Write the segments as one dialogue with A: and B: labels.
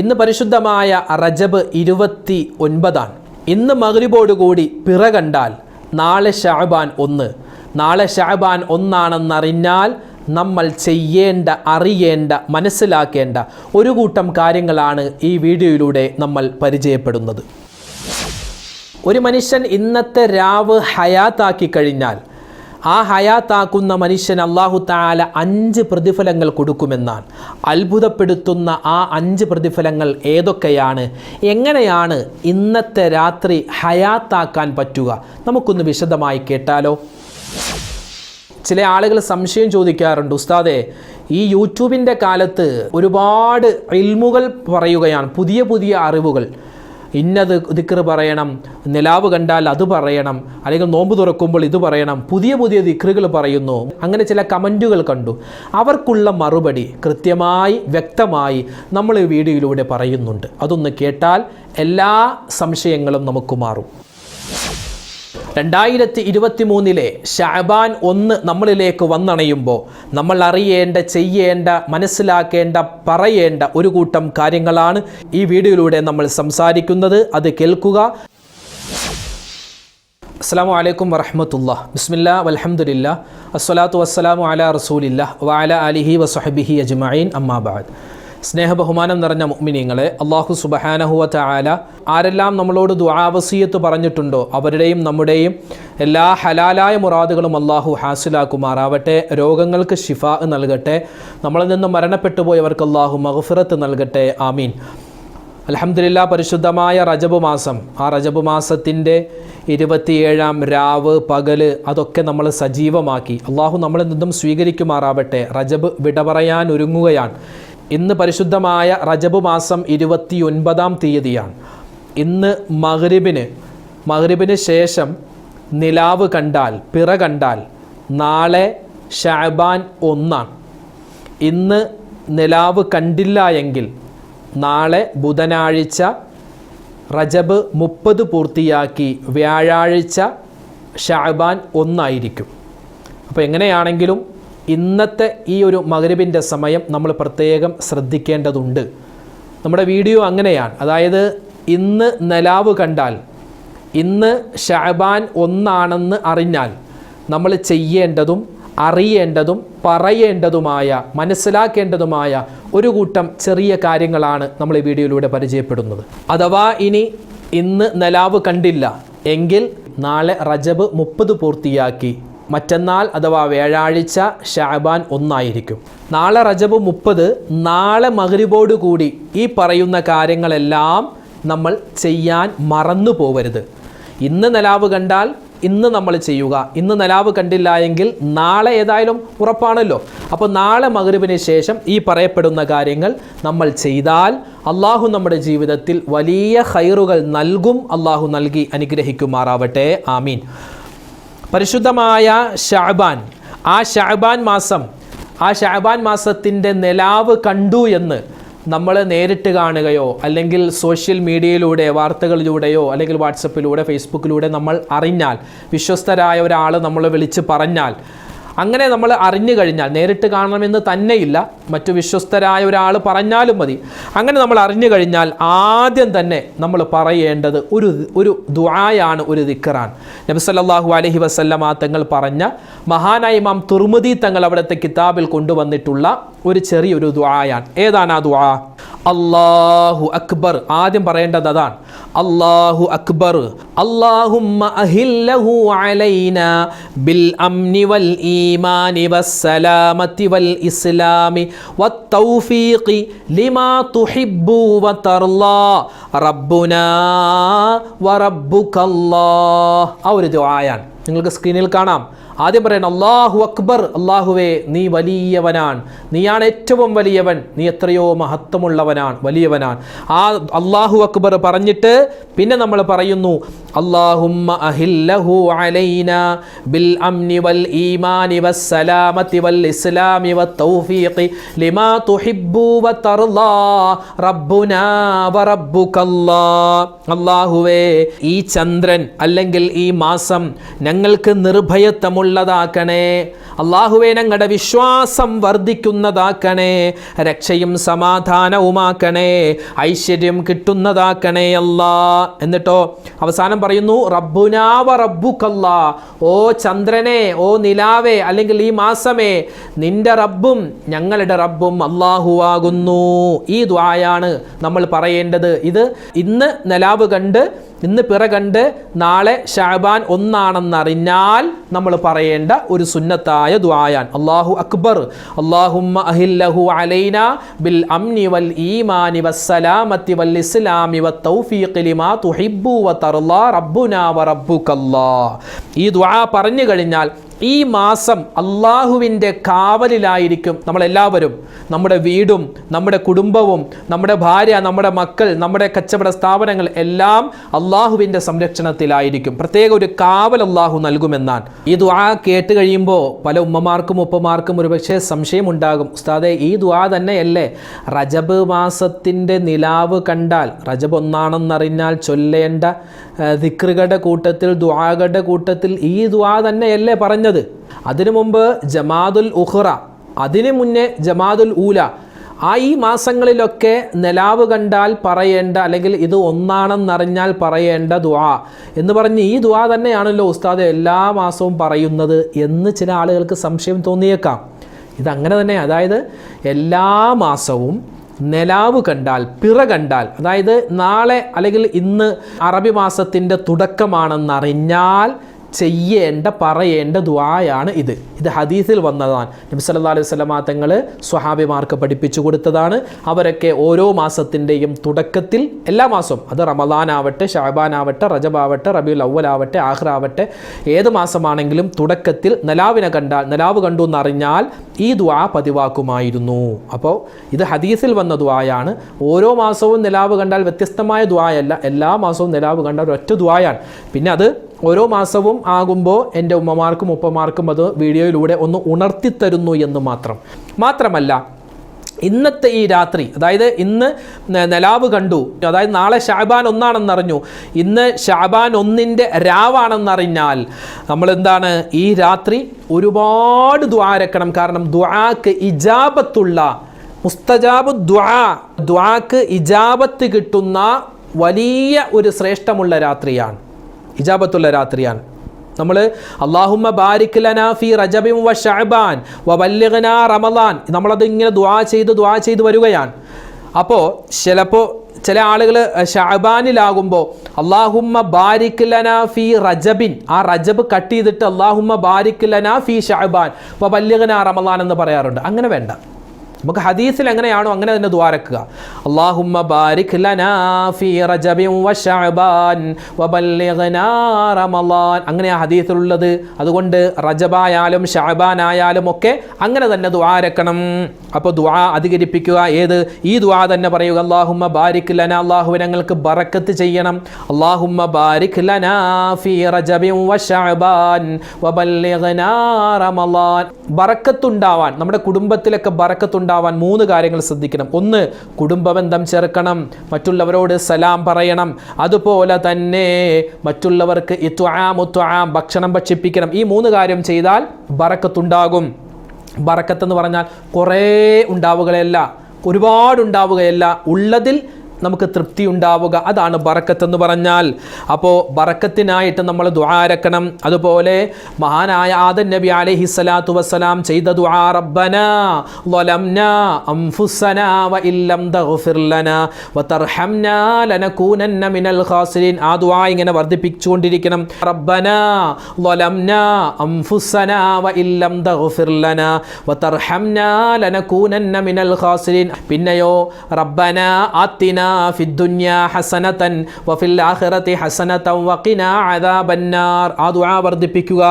A: ഇന്ന് പരിശുദ്ധമായ റജബ് ഇരുപത്തി ഒൻപതാണ് ഇന്ന് മകരിബോടുകൂടി പിറ കണ്ടാൽ നാളെ ഷാബാൻ ഒന്ന്. നാളെ ഷാബാൻ ഒന്നാണെന്നറിഞ്ഞാൽ നമ്മൾ ചെയ്യേണ്ട അറിയേണ്ട മനസ്സിലാക്കേണ്ട ഒരു കൂട്ടം കാര്യങ്ങളാണ് ഈ വീഡിയോയിലൂടെ നമ്മൾ പരിചയപ്പെടുന്നത്. ഒരു മനുഷ്യൻ ഇന്നത്തെ രാവ് ഹയാത്താക്കി കഴിഞ്ഞാൽ ആ ഹയാത്താക്കുന്ന മനുഷ്യൻ അള്ളാഹു താല അഞ്ച് പ്രതിഫലങ്ങൾ കൊടുക്കുമെന്നാണ്. അത്ഭുതപ്പെടുത്തുന്ന ആ അഞ്ച് പ്രതിഫലങ്ങൾ ഏതൊക്കെയാണ്? എങ്ങനെയാണ് ഇന്നത്തെ രാത്രി ഹയാത്താക്കാൻ പറ്റുക? നമുക്കൊന്ന് വിശദമായി കേട്ടാലോ? ചില ആളുകൾ സംശയം ചോദിക്കാറുണ്ട് ഉസ്താദെ ഈ യൂട്യൂബിന്റെ കാലത്ത് ഒരുപാട് ഇൽമുകൾ പറയുകയാണ് പുതിയ പുതിയ അറിവുകൾ. ഇന്നത് ദിക്കറ് പറയണം നിലാവ് കണ്ടാൽ അത് പറയണം അല്ലെങ്കിൽ നോമ്പ് തുറക്കുമ്പോൾ ഇത് പറയണം പുതിയ പുതിയ ദിക്കറുകൾ പറയുന്നു. അങ്ങനെ ചില കമന്റുകൾ കണ്ടു. അവർക്കുള്ള മറുപടി കൃത്യമായി വ്യക്തമായി നമ്മൾ ഈ വീഡിയോയിലൂടെ പറയുന്നുണ്ട്. അതൊന്ന് കേട്ടാൽ എല്ലാ സംശയങ്ങളും നമുക്ക് മാറും. രണ്ടായിരത്തി ഇരുപത്തി മൂന്നിലെ ഷാബാൻ ഒന്ന് നമ്മളിലേക്ക് വന്നണയുമ്പോൾ നമ്മൾ അറിയേണ്ട ചെയ്യേണ്ട മനസ്സിലാക്കേണ്ട പറയേണ്ട ഒരു കൂട്ടം കാര്യങ്ങളാണ് ഈ വീഡിയോയിലൂടെ നമ്മൾ സംസാരിക്കുന്നത്. അത് കേൾക്കുക. അസ്സാം വലൈക്കും വറഹമത്തുള്ള. ബിസ്മില്ല വലഹമുല്ല അസ്വലാത്തു വസ്സലാമു അല റസൂലില്ല. വാല അലിഹി വസഹബിഹി അജ്മഈൻ. അമ്മാബാദ് സ്നേഹബഹുമാനം നിറഞ്ഞ മുഅ്മിനീങ്ങളെ അള്ളാഹു സുബഹാനഹുവ തആല ആരെല്ലാം നമ്മളോട് ദുആവസിയത്ത് പറഞ്ഞിട്ടുണ്ടോ അവരുടെയും നമ്മുടെയും എല്ലാ ഹലാലായ മുറാദുകളും അള്ളാഹു ഹാസിലാക്കുമാറാവട്ടെ രോഗങ്ങൾക്ക് ഷിഫ നൽകട്ടെ നമ്മളിൽ നിന്ന് മരണപ്പെട്ടു പോയവർക്ക് അള്ളാഹു മഹഫിറത്ത് നൽകട്ടെ ആമീൻ. അലഹമില്ല പരിശുദ്ധമായ റജബ് മാസം. ആ റജബ് മാസത്തിന്റെ ഇരുപത്തിയേഴാം രാവ് പകൽ അതൊക്കെ നമ്മൾ സജീവമാക്കി. അള്ളാഹു നമ്മളിൽ നിന്നും സ്വീകരിക്കുമാറാവട്ടെ. റജബ് വിട പറയാൻ ഒരുങ്ങുകയാണ്. ഇന്ന് പരിശുദ്ധമായ റജബ് മാസം ഇരുപത്തിയൊൻപതാം തീയതിയാണ്. ഇന്ന് മഹ്രിബിന് മഹ്രിബിന് ശേഷം നിലാവ് കണ്ടാൽ പിറ കണ്ടാൽ നാളെ ഷാബാൻ ഒന്നാണ്. ഇന്ന് നിലാവ് കണ്ടില്ല എങ്കിൽ നാളെ ബുധനാഴ്ച റജബ് മുപ്പത് പൂർത്തിയാക്കി വ്യാഴാഴ്ച ഷാബാൻ ഒന്നായിരിക്കും. അപ്പോൾ എങ്ങനെയാണെങ്കിലും ഇന്നത്തെ ഈ ഒരു മകരവിന്റെ സമയം നമ്മൾ പ്രത്യേകം ശ്രദ്ധിക്കേണ്ടതുണ്ട്. നമ്മുടെ വീഡിയോ അങ്ങനെയാണ്. അതായത് ഇന്ന് നിലാവ് കണ്ടാൽ ഇന്ന് ഷാബാൻ ഒന്നാണെന്ന് അറിഞ്ഞാൽ നമ്മൾ ചെയ്യേണ്ടതും അറിയേണ്ടതും പറയേണ്ടതുമായ മനസ്സിലാക്കേണ്ടതുമായ ഒരു കൂട്ടം ചെറിയ കാര്യങ്ങളാണ് നമ്മൾ ഈ വീഡിയോയിലൂടെ പരിചയപ്പെടുന്നത്. അഥവാ ഇനി ഇന്ന് നിലാവ് കണ്ടില്ല എങ്കിൽ നാളെ റജബ് മുപ്പത് പൂർത്തിയാക്കി മറ്റന്നാൾ അഥവാ വ്യാഴാഴ്ച ഷാബാൻ ഒന്നായിരിക്കും. നാളെ റജബ് മുപ്പത് നാളെ കൂടി ഈ പറയുന്ന കാര്യങ്ങളെല്ലാം നമ്മൾ ചെയ്യാൻ മറന്നു പോവരുത്. ഇന്ന് നിലാവ് കണ്ടാൽ ഇന്ന് നമ്മൾ ചെയ്യുക. ഇന്ന് നിലാവ് കണ്ടില്ല എങ്കിൽ നാളെ ഏതായാലും ഉറപ്പാണല്ലോ. അപ്പോൾ നാളെ മകരുവിന് ശേഷം ഈ പറയപ്പെടുന്ന കാര്യങ്ങൾ നമ്മൾ ചെയ്താൽ അള്ളാഹു നമ്മുടെ ജീവിതത്തിൽ വലിയ ഹൈറുകൾ നൽകും. അള്ളാഹു നൽകി അനുഗ്രഹിക്കുമാറാവട്ടെ. ആമീൻ. പരിശുദ്ധമായ ഷാബാൻ ആ ഷാബാൻ മാസം ആ ഷാബാൻ മാസത്തിന്റെ നിലാവ് കണ്ടു എന്ന് നമ്മൾ നേരിട്ട് കാണുകയോ അല്ലെങ്കിൽ സോഷ്യൽ മീഡിയയിലൂടെ വാർത്തകളിലൂടെയോ അല്ലെങ്കിൽ വാട്സപ്പിലൂടെ ഫേസ്ബുക്കിലൂടെ നമ്മൾ അറിഞ്ഞാൽ വിശ്വസ്തരായ ഒരാൾ നമ്മൾ വിളിച്ച് പറഞ്ഞാൽ അങ്ങനെ നമ്മൾ അറിഞ്ഞു കഴിഞ്ഞാൽ നേരിട്ട് കാണണമെന്ന് തന്നെയില്ല. മറ്റു വിശ്വസ്തരായ ഒരാൾ പറഞ്ഞാലും മതി. അങ്ങനെ നമ്മൾ അറിഞ്ഞു കഴിഞ്ഞാൽ ആദ്യം തന്നെ നമ്മൾ പറയേണ്ടത് ഒരു ഒരു ദുആയാണ് ഒരു ദിക്കറാൻ നബി സല്ലല്ലാഹു അലൈഹി വസല്ലമ തങ്ങൾ പറഞ്ഞ മഹാനായ ഇമാം തുർമുദി തങ്ങൾ അവിടുത്തെ കിതാബിൽ കൊണ്ടുവന്നിട്ടുള്ള ഒരു ചെറിയൊരു ദുആയാണ്. ഏതാണ് ആ ദുആ? അള്ളാഹു അക്ബർ. ആദ്യം പറയേണ്ടത് അതാണ്. അള്ളാഹു അക്ബർ. അള്ളാഹുമ്മ അഹില്ലഹു അലൈന ബിൽ അംനി വൽ ഈമാനി വസ്സലാമത്തി വൽ ഇസ്ലാമി വത്തൗഫീഖി ലിമാ തുഹിബ്ബു വതർലാ. റബ്ബുനാ വറബ്ബുകല്ലാഹ് ആ ഒരു ദുആയാണ്. നിങ്ങൾക്ക് സ്ക്രീനിൽ കാണാം. ആദ്യം പറയണം അള്ളാഹു അക്ബർ അള്ളാഹുവേ നീ വലിയവനാണ്. നീയാണ് ഏറ്റവും വലിയവൻ. നീ എത്രയോ മഹത്വമുള്ളവനാണ് വലിയവനാണ്. ആ അള്ളാഹു അക്ബർ പറഞ്ഞിട്ട് പിന്നെ നമ്മൾ പറയുന്നു അഹില്ലഹു ബിൽ അംനി വൽ ഈമാനി വൽ ഇസ്ലാമി ലിമാ തുഹിബ്ബു അള്ളാഹുവേ ഈ ചന്ദ്രൻ അല്ലെങ്കിൽ ഈ മാസം ഞങ്ങൾക്ക് നിർഭയത്വമുള്ള സമാധാനമുള്ളതാക്കണേ അള്ളാഹുവേ ഞങ്ങളുടെ വിശ്വാസം വർദ്ധിക്കുന്നതാക്കണേ. രക്ഷയും സമാധാനവുമാക്കണേ. ഐശ്വര്യം കിട്ടുന്നതാക്കണേ അല്ലാ. എന്നിട്ടോ അവസാനം പറയുന്നു റബ്ബുനാവ റബ്ബുക്കല്ല ഓ ചന്ദ്രനെ ഓ നിലാവേ അല്ലെങ്കിൽ ഈ മാസമേ നിന്റെ റബ്ബും ഞങ്ങളുടെ റബ്ബും അള്ളാഹുവാകുന്നു ഈ ദ്വായാണ് നമ്മൾ പറയേണ്ടത്. ഇത് ഇന്ന് നിലാവ് കണ്ട് ഇന്ന് പിറകണ്ട് നാളെ ഷാബാൻ ഒന്നാണെന്നറിഞ്ഞാൽ നമ്മൾ പറയേണ്ട ഒരു സുന്നത്തായ ദ്വായാൻ അള്ളാഹു അക്ബർ. അള്ളാഹുമ്മ അഹില്ലഹു അലൈന ബിൽ അംനി വൽ ഈമാനി വസ്സലാമത്തി വൽ ഇസ്ലാമി വ തൗഫീഖി ലിമാ തുഹിബ്ബു വ തർലാ റബ്ബുനാ വ ഈ ദ്വാ പറഞ്ഞു കഴിഞ്ഞാൽ ഈ മാസം അള്ളാഹുവിന്റെ കാവലിലായിരിക്കും നമ്മളെല്ലാവരും. നമ്മുടെ വീടും നമ്മുടെ കുടുംബവും നമ്മുടെ ഭാര്യ നമ്മുടെ മക്കൾ നമ്മുടെ കച്ചവട സ്ഥാപനങ്ങൾ എല്ലാം അള്ളാഹുവിന്റെ സംരക്ഷണത്തിലായിരിക്കും. പ്രത്യേക ഒരു കാവൽ അള്ളാഹു നൽകുമെന്നാണ്. ഈ ദ്വാ കേട്ട് കഴിയുമ്പോൾ പല ഉമ്മമാർക്കും ഉപ്പമാർക്കും ഒരുപക്ഷെ സംശയമുണ്ടാകും. ഉസ്താദെ ഈ ദ്വാ തന്നെയല്ലേ? റജബ് മാസത്തിന്റെ നിലാവ് കണ്ടാൽ റജബ് ഒന്നാണെന്നറിഞ്ഞാൽ ചൊല്ലേണ്ട ദിക്റുകളുടെ കൂട്ടത്തിൽ ദ്വാകളുടെ കൂട്ടത്തിൽ ഈ ദ്വാ തന്നെയല്ലേ പറഞ്ഞത്? അതിനു മുമ്പ് ജമാതുൽ ഉഹ്റ അതിനു മുന്നേ ജമാതുൽ ഊല. ആ ഈ മാസങ്ങളിലൊക്കെ നിലാവ് കണ്ടാൽ പറയേണ്ട അല്ലെങ്കിൽ ഇത് ഒന്നാണെന്നറിഞ്ഞാൽ പറയേണ്ട ദുആ എന്ന് പറഞ്ഞ് ഈ ദുവാ തന്നെയാണല്ലോ ഉസ്താദ് എല്ലാ മാസവും പറയുന്നത് എന്ന് ചില ആളുകൾക്ക് സംശയം തോന്നിയേക്കാം. ഇതങ്ങനെ തന്നെ അതായത് എല്ലാ മാസവും നിലാവ് കണ്ടാൽ പിറ കണ്ടാൽ അതായത് നാളെ അല്ലെങ്കിൽ ഇന്ന് അറബി മാസത്തിന്റെ തുടക്കമാണെന്നറിഞ്ഞാൽ ചെയ്യേണ്ട പറയേണ്ട ദ്വായാണ് ഇത്. ഇത് ഹദീസിൽ വന്നതാണ്. നബി സല്ലല്ലാഹു അലൈഹി വസല്ലമ തങ്ങൾ സ്വഹാബിമാർക്ക് പഠിപ്പിച്ചു കൊടുത്തതാണ്. അവരൊക്കെ ഓരോ മാസത്തിന്റെയും തുടക്കത്തിൽ എല്ലാ മാസവും അത് റമദാനാവട്ടെ ഷാബാനാവട്ടെ റജബാവട്ടെ റബിയുൽ അവലാവട്ടെ ആഹ്റാവട്ടെ ഏത് മാസമാണെങ്കിലും തുടക്കത്തിൽ നലാവിനെ കണ്ടാൽ നിലാവ് കണ്ടു എന്നറിഞ്ഞാൽ ഈ ദ്വാ പതിവാക്കുമായിരുന്നു. അപ്പോൾ ഇത് ഹദീസിൽ വന്ന ദ്വായാണ് ഓരോ മാസവും നിലാവ് കണ്ടാൽ വ്യത്യസ്തമായ ദ്വായല്ല എല്ലാ മാസവും നിലാവ് കണ്ടാൽ ഒറ്റ ദ്വായാണ് പിന്നെ അത് ഓരോ മാസവും ആകുമ്പോൾ എന്റെ ഉമ്മമാർക്കും ഉപ്പമാർക്കും അത് വീഡിയോയിലൂടെ ഒന്ന് ഉണർത്തിത്തരുന്നു എന്ന് മാത്രം. മാത്രമല്ല ഇന്നത്തെ ഈ രാത്രി അതായത് ഇന്ന് നിലാവ് കണ്ടു. അതായത് നാളെ ഷാബാൻ ഒന്നാണെന്നറിഞ്ഞു. ഇന്ന് ഷാബാൻ ഒന്നിന്റെ രാവാണെന്നറിഞ്ഞാൽ നമ്മൾ എന്താണ് ഈ രാത്രി ഒരുപാട് ദ്വാരക്കണം കാരണം ദ്വാക്ക് ഇജാബത്തുള്ള മുസ്തജാബ് ദ്വാ ദ്വാക്ക് ഇജാബത്ത് കിട്ടുന്ന വലിയ ഒരു ശ്രേഷ്ഠമുള്ള രാത്രിയാണ്. ഇജാബത്തുള്ള രാത്രിയാണ്. നമ്മൾ അള്ളാഹുമ്മ ബാരിക് ലനാ ഫി റജബിൻ വ ഷഅബാൻ വ ബല്ലിഗ്നാ റമദാൻ. നമ്മളത് ഇങ്ങനെ ദുആ ചെയ്ത് ദുആ ചെയ്ത് വരികയാണ്. അപ്പോൾ ചിലപ്പോൾ ചില ആളുകൾ ഷഅബാനിലാകുമ്പോൾ അള്ളാഹുമ്മ ബാരിക് ലനാ ഫി റജബിൻ. ആ റജബ് കട്ട് ചെയ്തിട്ട് അള്ളാഹുമ്മ ബാരിക് ലനാ ഫി ഷഅബാൻ വ ബല്ലിഗ്നാ റമദാൻ എന്ന് പറയാറുണ്ട്. അങ്ങനെ വേണ്ട. നമുക്ക് ഹദീസിൽ എങ്ങനെയാണോ അങ്ങനെ തന്നെ ദ്വാരക്കുക അള്ളാഹുമ്മ ബാരിക് ലനാ ഫീ റജബിൻ വ ശഅബാൻ റമളാൻ. അങ്ങനെ ആ ഹദീസിലുള്ളത്. അതുകൊണ്ട് റജബായാലും ഷഅബാൻ ആയാലും ഒക്കെ അങ്ങനെ തന്നെ ദ്വാരക്കണം അപ്പോൾ ദ്വാ അധികരിപ്പിക്കുക. ഏത്? ഈ ദ്വാ തന്നെ പറയുക അള്ളാഹുമ്മ ബാരിക് ലന അള്ളാഹു ഞങ്ങൾക്ക് ബറക്കത്ത് ചെയ്യണം. അള്ളാഹുമ്മ ബാരിക് ലനാ ഫീ റജബിൻ വ ശഅബാൻ വ ബല്ലിഗ്നാ റമളാൻ. ബറക്കത്തുണ്ടാവാൻ നമ്മുടെ കുടുംബത്തിലൊക്കെ ബറക്കത്തുണ്ടാവാൻ മൂന്ന് കാര്യങ്ങൾ ശ്രദ്ധിക്കണം. ഒന്ന് കുടുംബബന്ധം ചേർക്കണം മറ്റുള്ളവരോട് സലാം പറയണം. അതുപോലെ തന്നെ മറ്റുള്ളവർക്ക് ഇത്വാം ഉത്വാം ഭക്ഷണം ഭക്ഷിപ്പിക്കണം. ഈ മൂന്ന് കാര്യം ചെയ്താൽ ബറക്കത്തുണ്ടാകും. ബറക്കത്ത് എന്ന് പറഞ്ഞാൽ കുറേ ഉണ്ടാവുകയല്ല. ഒരുപാടുണ്ടാവുകയല്ല. ഉള്ളതിൽ നമുക്ക് തൃപ്തി ഉണ്ടാവുക. അതാണ് ബറക്കത്ത് എന്ന് പറഞ്ഞാൽ. അപ്പോൾ ബറക്കത്തിനായിട്ട് നമ്മൾ ദുആരക്കണം അതുപോലെ മഹാനായ ആദൻ നബി അലൈഹി സ്വലാത്തു വസ്സലാം ചെയ്ത ദുആ ആ ദുആ ഇങ്ങനെ വർദ്ധിപ്പിച്ചുകൊണ്ടിരിക്കണം. പിന്നെയോ റബ്ബന في الدنيا حسنة وفي الآخرة حسنة وقنا عذاب النار ആ ദുആ വർദ്ധിപ്പിക്കുക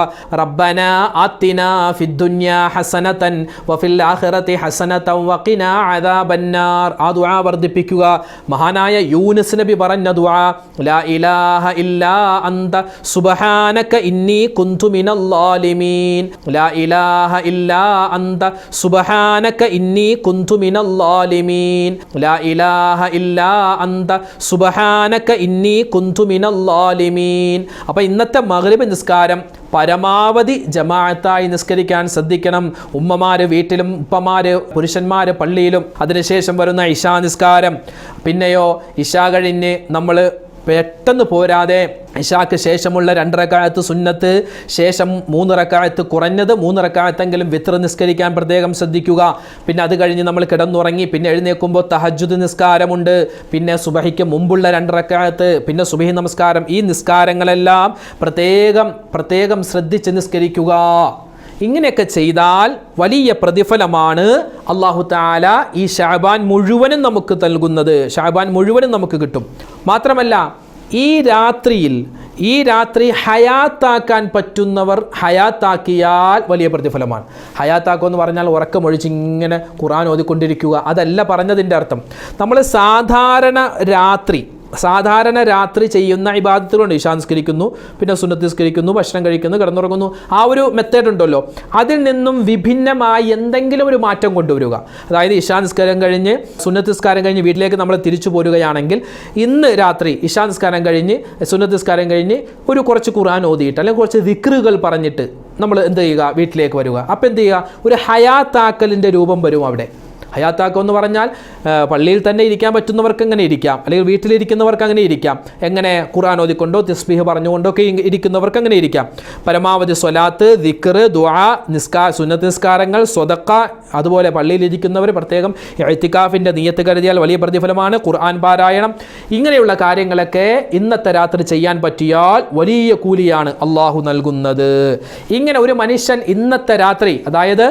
A: റബ്ബന ആത്തിന ഫി ദുനിയാ ഹസനതൻ വഫിൽ ആഖിറതി ഹസനതൻ വഖിന അദാബന്നാർ ആ ദുആ വർദ്ധിപ്പിക്കുക മഹാനായ യൂനുസ് നബി പറഞ്ഞ ദുആ ലാ ഇലാഹ ഇല്ലാ അന്ത സുബ്ഹാനക ഇന്നി കുന്തു മിനൽ ളാലിമീൻ ലാ ഇലാഹ ഇല്ലാ അന്ത സുബ്ഹാനക ഇന്നി കുന്തു മിനൽ ളാലിമീൻ ലാ ഇലാഹ ഇല്ലാ അന്ത സുബ്ഹാനക ഇന്നി കുന്തു മിനൽ അപ്പോൾ ഇന്നത്തെ മഗ്രിബ് നിസ്കാരം പരമാവധി ജമാഅത്തായി നിസ്കരിക്കാൻ ശ്രദ്ധിക്കണം. ഉമ്മമാര് വീട്ടിലും ഉപ്പമാര് പുരുഷന്മാര് പള്ളിയിലും അതിനുശേഷം വരുന്ന ഇഷാ നിസ്കാരം. പിന്നെയോ ഇഷാ കഴിഞ്ഞ് നമ്മൾ പെട്ടെന്ന് പോരാതെ ഇഷാക്ക് ശേഷമുള്ള രണ്ടരക്കാലത്ത് സുന്നത്ത് ശേഷം മൂന്നിറക്കാലത്ത് കുറഞ്ഞത് മൂന്നിറക്കാലത്തെങ്കിലും വിത്ര നിസ്കരിക്കാൻ പ്രത്യേകം ശ്രദ്ധിക്കുക. പിന്നെ അത് കഴിഞ്ഞ് നമ്മൾ കിടന്നുറങ്ങി പിന്നെ എഴുന്നേൽക്കുമ്പോൾ തഹജുദ് നിസ്കാരമുണ്ട്. പിന്നെ സുബഹിക്ക് മുമ്പുള്ള രണ്ടരക്കാലത്ത് പിന്നെ സുബഹി നമസ്കാരം. ഈ നിസ്കാരങ്ങളെല്ലാം പ്രത്യേകം പ്രത്യേകം ശ്രദ്ധിച്ച് നിസ്കരിക്കുക. ഇങ്ങനെയൊക്കെ ചെയ്താൽ വലിയ പ്രതിഫലമാണ് അള്ളാഹു താല ഈ ഷാബാൻ മുഴുവനും നമുക്ക് നൽകുന്നത്. ഷാബാൻ മുഴുവനും നമുക്ക് കിട്ടും. മാത്രമല്ല ഈ രാത്രിയിൽ ഈ രാത്രി ഹയാത്താക്കാൻ പറ്റുന്നവർ ഹയാത്താക്കിയാൽ വലിയ പ്രതിഫലമാണ്. ഹയാത്താക്കുക എന്ന് പറഞ്ഞാൽ ഉറക്കമൊഴിച്ച് ഇങ്ങനെ ഖുറാൻ ഓതിക്കൊണ്ടിരിക്കുക. അതല്ല പറഞ്ഞതിന്റെ അർത്ഥം. നമ്മൾ സാധാരണ രാത്രി സാധാരണ രാത്രി ചെയ്യുന്ന ഇബാദത്തുകളുണ്ട് ഇഷാ നിസ്കരിക്കുന്നു പിന്നെ സുന്നത്ത് നിസ്കരിക്കുന്നു ഭക്ഷണം കഴിക്കുന്നു കിടന്നുറങ്ങുന്നു. ആ ഒരു മെത്തേഡ് ഉണ്ടല്ലോ. അതിൽ നിന്നും വിഭിന്നമായി എന്തെങ്കിലും ഒരു മാറ്റം കൊണ്ടുവരിക. അതായത് ഇഷാ നിസ്കാരം കഴിഞ്ഞ് സുന്നത്ത് നിസ്കാരം കഴിഞ്ഞ് വീട്ടിലേക്ക് നമ്മൾ തിരിച്ചു പോരുകയാണെങ്കിൽ ഇന്ന് രാത്രി ഇഷാ നിസ്കാരം കഴിഞ്ഞ് സുന്നത്ത് നിസ്കാരം കഴിഞ്ഞ് ഒരു കുറച്ച് ഖുർആൻ ഓതിയിട്ട് അല്ലെങ്കിൽ കുറച്ച് ദിക്റുകൾ പറഞ്ഞിട്ട് നമ്മൾ എന്ത് ചെയ്യുക? വീട്ടിലേക്ക് വരിക. അപ്പോൾ എന്ത് ചെയ്യുക? ഒരു ഹയാത്താക്കലിന്റെ രൂപം വരും അവിടെ. ഹയാത്താക്കം എന്ന് പറഞ്ഞാൽ പള്ളിയിൽ തന്നെ ഇരിക്കാൻ പറ്റുന്നവർക്ക് അങ്ങനെ ഇരിക്കാം. അല്ലെങ്കിൽ വീട്ടിലിരിക്കുന്നവർക്ക് അങ്ങനെ ഇരിക്കാം. എങ്ങനെ ഖുർആൻ ഓതിക്കൊണ്ടോ തസ്ബീഹ് പറഞ്ഞുകൊണ്ടോ ഒക്കെ ഇരിക്കുന്നവർക്ക് അങ്ങനെ ഇരിക്കാം. പരമാവധി സ്വലാത്ത് ദിക്ർ ദുആ നിസ്കാ സുന്നത്ത് നിസ്കാരങ്ങൾ സ്വതക്ക അതുപോലെ പള്ളിയിൽ ഇരിക്കുന്നവർ പ്രത്യേകം എഴുത്തിക്കാഫിന്റെ നീയത്ത് കരുതിയാൽ വലിയ പ്രതിഫലമാണ്. ഖുർആൻ പാരായണം. ഇങ്ങനെയുള്ള കാര്യങ്ങളൊക്കെ ഇന്നത്തെ രാത്രി ചെയ്യാൻ പറ്റിയാൽ വലിയ കൂലിയാണ് അള്ളാഹു നൽകുന്നത്. ഇങ്ങനെ ഒരു മനുഷ്യൻ ഇന്നത്തെ രാത്രി അതായത്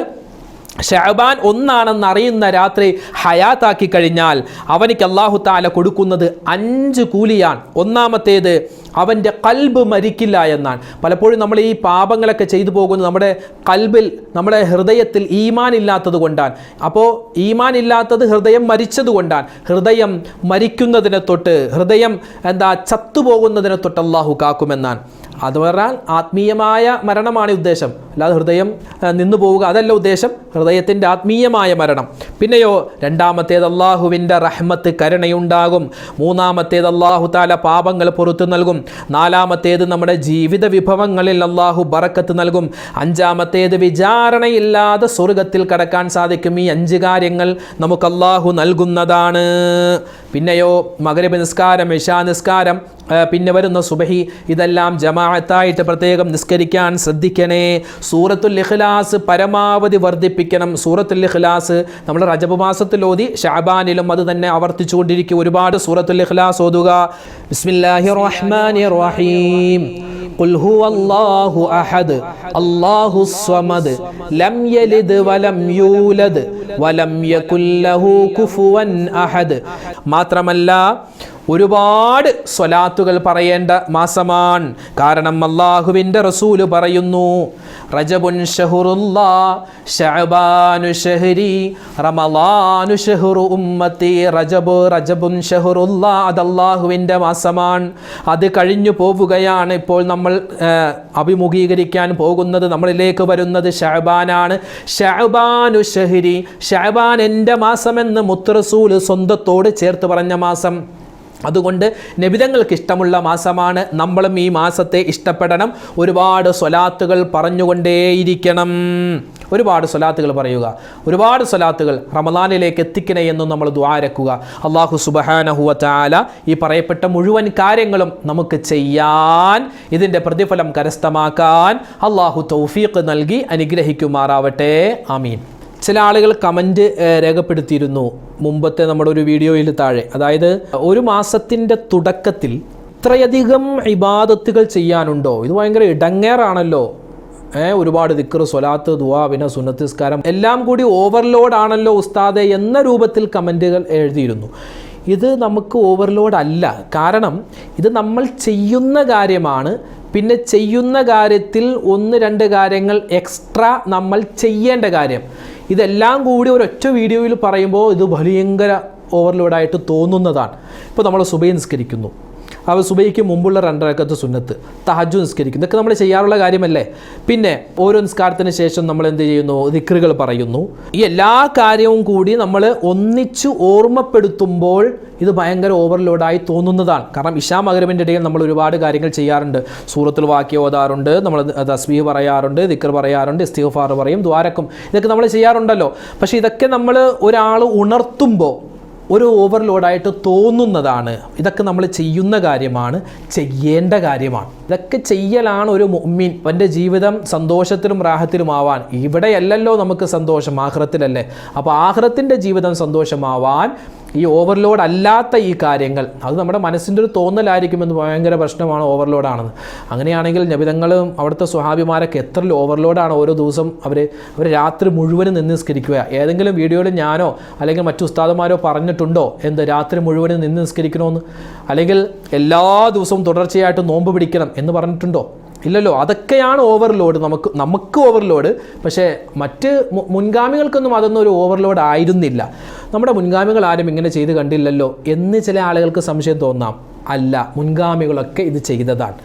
A: ഷഹബാൻ ഒന്നാണെന്ന് അറിയുന്ന രാത്രി ഹയാത്താക്കി കഴിഞ്ഞാൽ അവനിക്ക് അള്ളാഹു താല കൊടുക്കുന്നത് അഞ്ച് കൂലിയാണ്. ഒന്നാമത്തേത് അവന്റെ കൽബ് മരിക്കില്ല എന്നാണ്. പലപ്പോഴും നമ്മൾ ഈ പാപങ്ങളൊക്കെ ചെയ്തു പോകുന്നത് നമ്മുടെ കൽബിൽ നമ്മുടെ ഹൃദയത്തിൽ ഈമാൻ ഇല്ലാത്തത് കൊണ്ടാണ്. അപ്പോൾ ഈമാൻ ഇല്ലാത്തത് ഹൃദയം മരിച്ചത് കൊണ്ടാണ്. ഹൃദയം മരിക്കുന്നതിനെ തൊട്ട് ഹൃദയം എന്താ ചത്തുപോകുന്നതിനെ തൊട്ട് അള്ളാഹു കാക്കുമെന്നാണ്. അത് പറഞ്ഞാൽ ആത്മീയമായ മരണമാണ് ഉദ്ദേശം. അല്ലാതെ ഹൃദയം നിന്നു പോവുക അതല്ല ഉദ്ദേശം. ഹൃദയത്തിന്റെ ആത്മീയമായ മരണം. പിന്നെയോ രണ്ടാമത്തേത് അള്ളാഹുവിന്റെ റഹ്മത്ത് കരുണയുണ്ടാകും. മൂന്നാമത്തേത് അള്ളാഹു താല പാപങ്ങൾ പുറത്തു നൽകും. നാലാമത്തേത് നമ്മുടെ ജീവിത വിഭവങ്ങളിൽ അള്ളാഹു ബറക്കത്ത് നൽകും. അഞ്ചാമത്തേത് വിചാരണയില്ലാതെ സ്വർഗത്തിൽ കടക്കാൻ സാധിക്കും. ഈ അഞ്ച് കാര്യങ്ങൾ നമുക്ക് അള്ളാഹു നൽകുന്നതാണ്. പിന്നെയോ മകരബ് നിസ്കാരം ഇഷാ നിസ്കാരം പിന്നെ വരുന്ന സുബഹി ഇതെല്ലാം ജമാഅത്തായിട്ട് പ്രത്യേകം നിസ്കരിക്കാൻ ശ്രദ്ധിക്കണേ സൂറത്തുൽ ഇഖ്ലാസ് പരമാവധി വർദ്ധിപ്പിക്കണം സൂറത്തുൽ ഇഖ്ലാസ് നമ്മൾ റജബ് മാസത്തിൽ ഓതി ഷാബാനിലും അത് തന്നെ ആവർത്തിച്ചുകൊണ്ടിരിക്കും ഒരുപാട് സൂറത്തുൽ ഇഖ്ലാസ് ഓതുക ബിസ്മില്ലാഹിർ റഹ്മാനിർ റഹീം قل هو الله أحد الله الصمد لم يلد ولم يولد ولم يكن له كفوا أحد മാത്രമല്ല ഒരുപാട് സ്വലാത്തുകൾ പറയേണ്ട മാസമാണ്. കാരണം അള്ളാഹുവിന്റെ റസൂൽ പറയുന്നു റജബുൻ ഷഹുറുല്ലാ ഷഅബാനു ഷഹരി റമളാനു ഷഹുറു ഉമ്മത്തി റജബ് റജബുൻ ഷഹുറുല്ലാ. അത് മാസമാണ്. അത് കഴിഞ്ഞു പോവുകയാണ്. ഇപ്പോൾ നമ്മൾ അഭിമുഖീകരിക്കാൻ പോകുന്നത് നമ്മളിലേക്ക് വരുന്നത് ഷഹബാനാണ് ഷഹബാനു ഷഹരി ഷഹബാൻ എന്റെ മാസമെന്ന് മുത്തറസൂൽ സ്വന്തത്തോട് ചേർത്ത് പറഞ്ഞ മാസം. അതുകൊണ്ട് നബിതങ്ങൾക്ക് ഇഷ്ടമുള്ള മാസമാണ്. നമ്മളും ഈ മാസത്തെ ഇഷ്ടപ്പെടണം. ഒരുപാട് സ്വലാത്തുകൾ പറഞ്ഞുകൊണ്ടേയിരിക്കണം. ഒരുപാട് സ്വലാത്തുകൾ പറയുക. ഒരുപാട് സ്വലാത്തുകൾ റമദാനിലേക്ക് എത്തിക്കണേ എന്നും നമ്മൾ ദ്വാരക്കുക അള്ളാഹു സുബഹാനഹുവ ചാല ഈ പറയപ്പെട്ട മുഴുവൻ കാര്യങ്ങളും നമുക്ക് ചെയ്യാൻ ഇതിന്റെ പ്രതിഫലം കരസ്ഥമാക്കാൻ അള്ളാഹു തൗഫീഖ് നൽകി അനുഗ്രഹിക്കുമാറാവട്ടെ. ആമീൻ. ചില ആളുകൾ കമന്റ് രേഖപ്പെടുത്തിയിരുന്നു മുമ്പത്തെ നമ്മുടെ ഒരു വീഡിയോയിൽ താഴെ. അതായത് ഒരു മാസത്തിന്റെ തുടക്കത്തിൽ ഇത്രയധികം ഇബാദത്തുകൾ ചെയ്യാനുണ്ടോ? ഇത് ഭയങ്കര ഇടങ്ങേറാണല്ലോ. ഏ ഒരുപാട് ദിക്കർ സ്വലാത്ത് ദുവാ പിന്നെ സുനത്തിസ്കാരം എല്ലാം കൂടി ഓവർലോഡ് ആണല്ലോ ഉസ്താദെ എന്ന രൂപത്തിൽ കമന്റുകൾ എഴുതിയിരുന്നു. ഇത് നമുക്ക് ഓവർലോഡ് അല്ല. കാരണം ഇത് നമ്മൾ ചെയ്യുന്ന കാര്യമാണ്. പിന്നെ ചെയ്യുന്ന കാര്യത്തിൽ ഒന്ന് രണ്ട് കാര്യങ്ങൾ എക്സ്ട്രാ നമ്മൾ ചെയ്യേണ്ട കാര്യം. ഇതെല്ലാം കൂടി ഒരൊറ്റ വീഡിയോയിൽ പറയുമ്പോൾ ഇത് ഭയങ്കര ഓവർലോഡായിട്ട് തോന്നുന്നതാണ്. ഇപ്പോൾ നമ്മൾ സുബൈ നിസ്കരിക്കുന്നു. അവ സുബൈക്ക് മുമ്പുള്ള രണ്ടരക്കത്ത് സുന്നത്ത് തഹജു നിസ്കരിക്കും ഇതൊക്കെ നമ്മൾ ചെയ്യാറുള്ള കാര്യമല്ലേ? പിന്നെ ഓരോ നിസ്കാരത്തിന് ശേഷം നമ്മൾ എന്ത് ചെയ്യുന്നു? ദിക്റുകൾ പറയുന്നു. ഈ എല്ലാ കാര്യവും കൂടി നമ്മൾ ഒന്നിച്ച് ഓർമ്മപ്പെടുത്തുമ്പോൾ ഇത് ഭയങ്കര ഓവർലോഡായി തോന്നുന്നതാണ്. കാരണം ഇഷാ മകരവിന്റെ ഇടയിൽ നമ്മൾ ഒരുപാട് കാര്യങ്ങൾ ചെയ്യാറുണ്ട്. സൂറത്തിൽ വാക്കി ഓതാറുണ്ട് നമ്മൾ തസ്ബീഹ് പറയാറുണ്ട് ദിക്കർ പറയാറുണ്ട് ഇസ്തിഫാർ പറയും ദ്വാരക്കും. ഇതൊക്കെ നമ്മൾ ചെയ്യാറുണ്ടല്ലോ. പക്ഷേ ഇതൊക്കെ നമ്മൾ ഒരാൾ ഉണർത്തുമ്പോൾ ഒരു ഓവർലോഡായിട്ട് തോന്നുന്നതാണ്. ഇതൊക്കെ നമ്മൾ ചെയ്യുന്ന കാര്യമാണ് ചെയ്യേണ്ട കാര്യമാണ്. ഇതൊക്കെ ചെയ്യലാണ് ഒരു മുഅ്മിൻ. അവന്റെ ജീവിതം സന്തോഷത്തിലും റാഹത്തിലുമാവാൻ ഇവിടെയല്ലല്ലോ നമുക്ക് സന്തോഷം ആഹ്റത്തിലല്ലേ? അപ്പോൾ ആഹ്റത്തിന്റെ ജീവിതം സന്തോഷമാവാൻ ഈ ഓവർലോഡ് അല്ലാത്ത ഈ കാര്യങ്ങൾ അത് നമ്മുടെ മനസ്സിന്റെ ഒരു തോന്നലായിരിക്കുമെന്ന് ഭയങ്കര പ്രശ്നമാണ് ഓവർലോഡാണെന്ന് അങ്ങനെയാണെങ്കിൽ നബിതങ്ങളും അവിടുത്തെ സ്വഹാബിമാരൊക്കെ എത്ര ഓവർലോഡാണ് ഓരോ ദിവസം അവർ അവർ രാത്രി മുഴുവനും നിന്ന് നിസ്കരിക്കുക. ഏതെങ്കിലും വീഡിയോയിൽ ഞാനോ അല്ലെങ്കിൽ മറ്റു ഉസ്താദന്മാരോ പറഞ്ഞിട്ടുണ്ടോ എന്ത് രാത്രി മുഴുവനും നിന്ന് നിസ്കരിക്കണമെന്ന് അല്ലെങ്കിൽ എല്ലാ ദിവസവും തുടർച്ചയായിട്ട് നോമ്പ് പിടിക്കണം എന്ന് പറഞ്ഞിട്ടുണ്ടോ? ഇല്ലല്ലോ അതൊക്കെയാണ് ഓവർലോഡ് നമുക്ക് നമുക്ക് ഓവർലോഡ് പക്ഷേ മറ്റ് മുൻഗാമികൾക്കൊന്നും അതൊന്നും ഒരു ഓവർലോഡ് ആയിരുന്നില്ല. നമ്മുടെ മുൻഗാമികൾ ആരും ഇങ്ങനെ ചെയ്ത് കണ്ടില്ലല്ലോ എന്ന് ചില ആളുകൾക്ക് സംശയം തോന്നാം. അല്ല മുൻഗാമികളൊക്കെ ഇത് ചെയ്തതാണ്.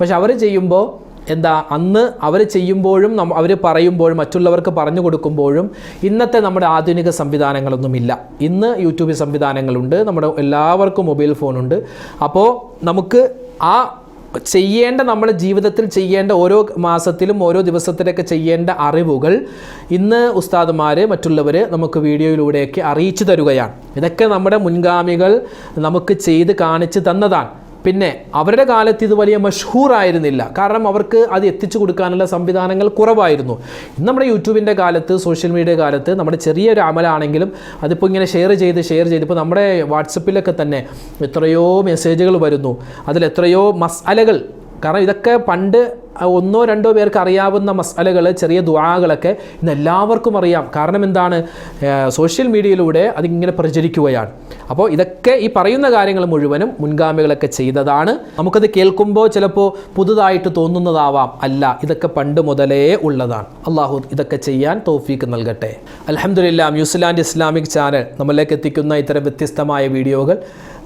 A: പക്ഷെ അവർ ചെയ്യുമ്പോൾ എന്താ അന്ന് അവർ ചെയ്യുമ്പോഴും അവർ പറയുമ്പോഴും മറ്റുള്ളവർക്ക് പറഞ്ഞു കൊടുക്കുമ്പോഴും ഇന്നത്തെ നമ്മുടെ ആധുനിക സംവിധാനങ്ങളൊന്നുമില്ല. ഇന്ന് യൂട്യൂബ് സംവിധാനങ്ങളുണ്ട് നമ്മുടെ എല്ലാവർക്കും മൊബൈൽ ഫോണുണ്ട്. അപ്പോൾ നമുക്ക് ആ ചെയ്യേണ്ട നമ്മുടെ ജീവിതത്തിൽ ചെയ്യേണ്ട ഓരോ മാസത്തിലും ഓരോ ദിവസത്തിലൊക്കെ ചെയ്യേണ്ട അറിവുകൾ ഇന്ന് ഉസ്താദുമാർ മറ്റുള്ളവർ നമുക്ക് വീഡിയോയിലൂടെയൊക്കെ അറിയിച്ചു തരുകയാണ്. ഇതൊക്കെ നമ്മുടെ മുൻഗാമികൾ നമുക്ക് ചെയ്ത് കാണിച്ചു തന്നതാണ്. പിന്നെ അവരുടെ കാലത്ത് ഇത് വലിയ മഷ്ഹൂറായിരുന്നില്ല. കാരണം അവർക്ക് അത് എത്തിച്ചു കൊടുക്കാനുള്ള സംവിധാനങ്ങൾ കുറവായിരുന്നു. ഇന്ന് നമ്മുടെ യൂട്യൂബിന്റെ കാലത്ത് സോഷ്യൽ മീഡിയ കാലത്ത് നമ്മുടെ ചെറിയൊരു അമലാണെങ്കിലും അതിപ്പോൾ ഇങ്ങനെ ഷെയർ ചെയ്ത് ഷെയർ ചെയ്ത് ഇപ്പോൾ നമ്മുടെ വാട്സപ്പിലൊക്കെ തന്നെ എത്രയോ മെസ്സേജുകൾ വരുന്നു. അതിൽ എത്രയോ മസാലകൾ കാരണം ഇതൊക്കെ പണ്ട് ഒന്നോ രണ്ടോ പേർക്ക് അറിയാവുന്ന മസാലകൾ ചെറിയ ദുആകളൊക്കെ ഇന്ന് എല്ലാവർക്കും അറിയാം. കാരണം എന്താണ്? സോഷ്യൽ മീഡിയയിലൂടെ അതിങ്ങനെ പ്രചരിക്കുകയാണ്. അപ്പോൾ ഇതൊക്കെ ഈ പറയുന്ന കാര്യങ്ങൾ മുഴുവനും മുൻഗാമികളൊക്കെ ചെയ്തതാണ്. നമുക്കത് കേൾക്കുമ്പോൾ ചിലപ്പോൾ പുതുതായിട്ട് തോന്നുന്നതാവാം. അല്ല ഇതൊക്കെ പണ്ട് മുതലേ ഉള്ളതാണ്. അള്ളാഹു ഇതൊക്കെ ചെയ്യാൻ തോഫീക്ക് നൽകട്ടെ. അലഹമുല്ല ന്യൂസിലാൻഡ് ഇസ്ലാമിക് ചാനൽ നമ്മളിലേക്ക് എത്തിക്കുന്ന ഇത്തരം വ്യത്യസ്തമായ വീഡിയോകൾ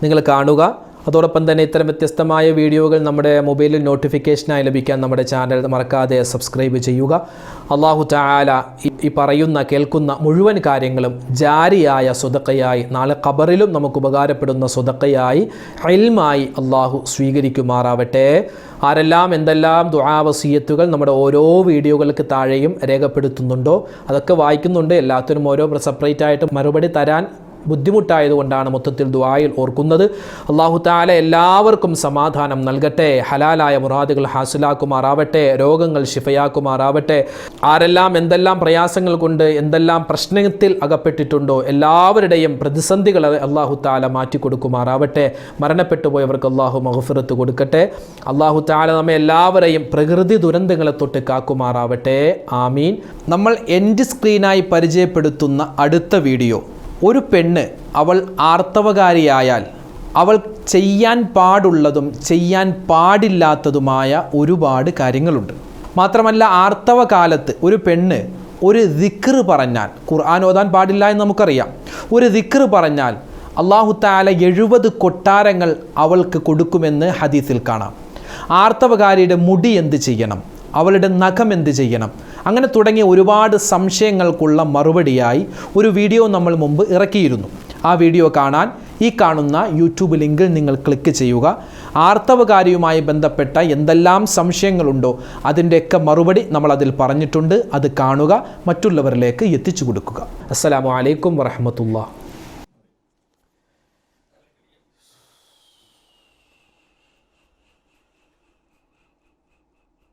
A: നിങ്ങൾ കാണുക. അതോടൊപ്പം തന്നെ ഇത്തരം വ്യത്യസ്തമായ വീഡിയോകൾ നമ്മുടെ മൊബൈലിൽ നോട്ടിഫിക്കേഷനായി ലഭിക്കാൻ നമ്മുടെ ചാനൽ മറക്കാതെ സബ്സ്ക്രൈബ് ചെയ്യുക. അള്ളാഹു ചാല ഈ പറയുന്ന കേൾക്കുന്ന മുഴുവൻ കാര്യങ്ങളും ജാരിയായ സ്വതക്കയായി നാളെ ഖബറിലും നമുക്ക് ഉപകാരപ്പെടുന്ന സ്വതക്കയായി ഹെൽമായി അള്ളാഹു സ്വീകരിക്കുമാറാവട്ടെ. ആരെല്ലാം എന്തെല്ലാം ദുആവസീയത്തുകൾ നമ്മുടെ ഓരോ വീഡിയോകൾക്ക് താഴെയും രേഖപ്പെടുത്തുന്നുണ്ടോ അതൊക്കെ വായിക്കുന്നുണ്ട്. എല്ലാത്തിനും ഓരോ സെപ്പറേറ്റ് ആയിട്ട് മറുപടി തരാൻ ബുദ്ധിമുട്ടായതുകൊണ്ടാണ് മൊത്തത്തിൽ ദുബായിൽ ഓർക്കുന്നത്. അള്ളാഹു താല എല്ലാവർക്കും സമാധാനം നൽകട്ടെ. ഹലാലായ മുറാദുകൾ ഹാസിലാക്കുമാറാവട്ടെ. രോഗങ്ങൾ ശിഫയാക്കുമാറാവട്ടെ. ആരെല്ലാം എന്തെല്ലാം പ്രയാസങ്ങൾ കൊണ്ട് എന്തെല്ലാം പ്രശ്നത്തിൽ അകപ്പെട്ടിട്ടുണ്ടോ എല്ലാവരുടെയും പ്രതിസന്ധികൾ അള്ളാഹു താല മാറ്റിക്കൊടുക്കുമാറാവട്ടെ. മരണപ്പെട്ടു പോയവർക്ക് അള്ളാഹു മഹഫിറത്ത് കൊടുക്കട്ടെ. അള്ളാഹു താല നമ്മെ എല്ലാവരെയും പ്രകൃതി ദുരന്തങ്ങളെ തൊട്ട് കാക്കുമാറാവട്ടെ. ആമീൻ. നമ്മൾ എൻഡ് സ്ക്രീനായി പരിചയപ്പെടുത്തുന്ന അടുത്ത വീഡിയോ ഒരു പെണ്ണ് അവൾ ആർത്തവകാരിയായാൽ അവൾ ചെയ്യാൻ പാടുള്ളതും ചെയ്യാൻ പാടില്ലാത്തതുമായ ഒരുപാട് കാര്യങ്ങളുണ്ട്. മാത്രമല്ല ആർത്തവ കാലത്ത് ഒരു പെണ്ണ് ഒരു ദിക്ർ പറഞ്ഞാൽ ഖുർആൻ ഓതാൻ പാടില്ല എന്ന് നമുക്കറിയാം. ഒരു ദിക്ർ പറഞ്ഞാൽ അള്ളാഹു താല എഴുപത് കൊട്ടാരങ്ങൾ അവൾക്ക് കൊടുക്കുമെന്ന് ഹദീസിൽ കാണാം. ആർത്തവകാരിയുടെ മുടി എന്ത് ചെയ്യണം? അവളുടെ നഖം എന്ത് ചെയ്യണം? അങ്ങനെ തുടങ്ങിയ ഒരുപാട് സംശയങ്ങൾക്കുള്ള മറുപടിയായി ഒരു വീഡിയോ നമ്മൾ മുമ്പ് ഇറക്കിയിരുന്നു. ആ വീഡിയോ കാണാൻ ഈ കാണുന്ന യൂട്യൂബ് ലിങ്കിൽ നിങ്ങൾ ക്ലിക്ക് ചെയ്യുക. ആർത്തവകാരിയുമായി ബന്ധപ്പെട്ട എന്തെല്ലാം സംശയങ്ങളുണ്ടോ അതിന്റെയൊക്കെ മറുപടി നമ്മൾ അതിൽ പറഞ്ഞിട്ടുണ്ട്. അത് കാണുക മറ്റുള്ളവരിലേക്ക് എത്തിച്ചു കൊടുക്കുക. അസ്സലാമു അലൈക്കും വറഹമത്തുള്ള